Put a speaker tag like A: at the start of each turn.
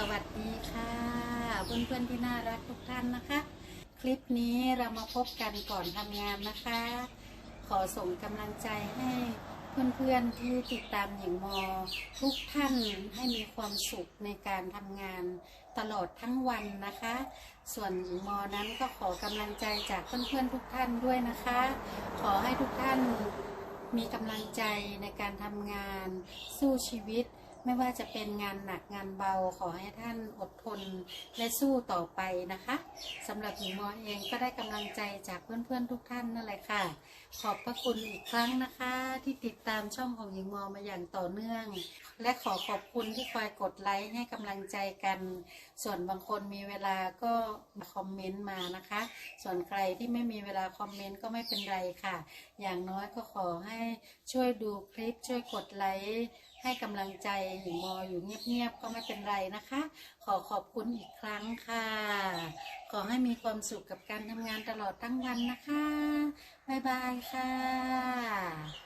A: สวัสดีค่ะเพื่อนๆที่น่ารักทุกท่านนะคะ คลิปนี้เรามาพบกันก่อนทำงานนะคะ ขอส่งกำลังใจให้เพื่อนๆที่ติดตามหญิงมอ ทุกท่านให้มีความสุขในการทำงานตลอดทั้งวันนะคะ ส่วนหญิงมอนั้นก็ขอกำลังใจจากเพื่อนๆทุกท่านด้วยนะคะ ขอให้ทุกท่านมีกำลังใจในการทำงานสู้ชีวิต ไม่ว่าจะเป็นงานหนักงานเบาขอให้ท่านอดทนและสู้ต่อไปนะคะสำหรับหญิงมอเองก็ได้กำลังใจจากเพื่อนๆทุกท่านนั่นแหละค่ะ ขอบพระคุณอีกครั้งนะคะ ที่ติดตามช่องของหญิงมอมาอย่างต่อเนื่อง และขอขอบคุณที่คอยกดไลค์ให้กำลังใจกัน ส่วนบางคนมีเวลาก็คอมเมนต์มานะคะ ส่วนใครที่ไม่มีเวลาคอมเมนต์ก็ไม่เป็นไรค่ะ อย่างน้อยก็ขอให้ช่วยดูคลิปช่วยกดไลค์ให้กำลังใจหญิงมออยู่เงียบๆก็ไม่เป็นไรนะคะ ขอขอบคุณอีกครั้งค่ะ ขอให้มีความสุขกับการทำงานตลอดทั้งวันนะคะ บ๊ายบายค่ะ